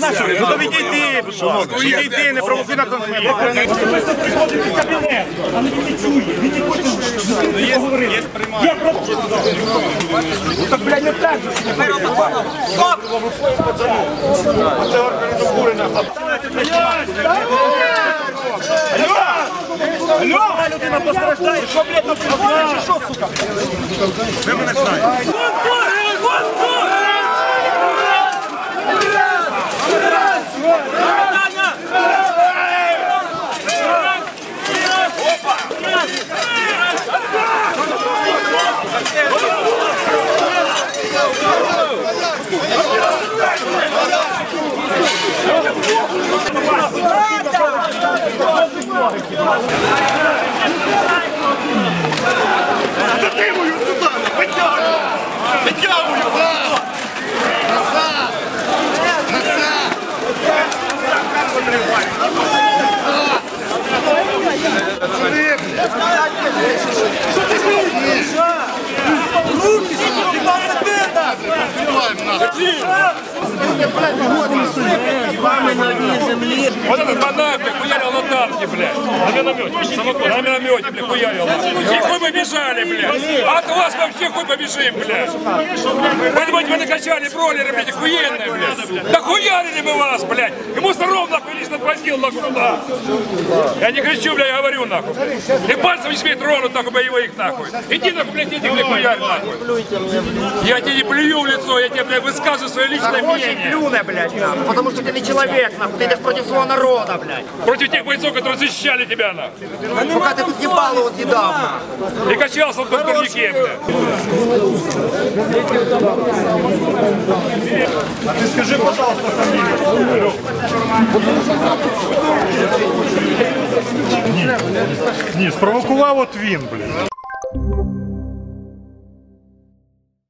Ну відійди, будь ласка. Відійди, не провокуй на конфлікт. Особисто приходить в кабінет, а не він не чує. Він не хоче з ким це поговорити. Я пропоную. Ну так, блядь, не так. Стоп! Оце організм бурена. Алло! Алло! Одна людина постраждає. Що, блядь, на приколі чи що, сука? Ви мене знаєте. Затримую сюди! Витягую! Витягую! Назад! Назад! Вот этот банан, бля, хуярил на танке, блядь. На миномете. Самокат. На миномете, бля, хуярил. И хуй побежали, блядь. А от вас вообще хуй побежим, блядь. Вы думаете, вы накачали бролеры, блядь, охуенные, блядь. Да хуярили мы вас, блядь. И мусор ровно нахуй лично отвозил, нахуй, туда. Я не кричу, бля, я говорю, нахуй. И пальцем не смей тронуть, нахуй, боевых, нахуй. Иди, нахуй, блядь, иди, блядь, хуярь, нахуй. Я тебе не плюю в лицо, я тебе, блядь, высказываю свое личное мнение. Плюне, блядь, нахуй, потому что ты не человек, нахуй, ты идешь против своего народа, блядь. Против тех бойцов, которые защищали тебя, нахуй. Пока ты тут ебало вот недавно. И качался в том турнике, блядь. А ти скажи, пожалуйста, фамілію. Ні, спровокував от він, блін.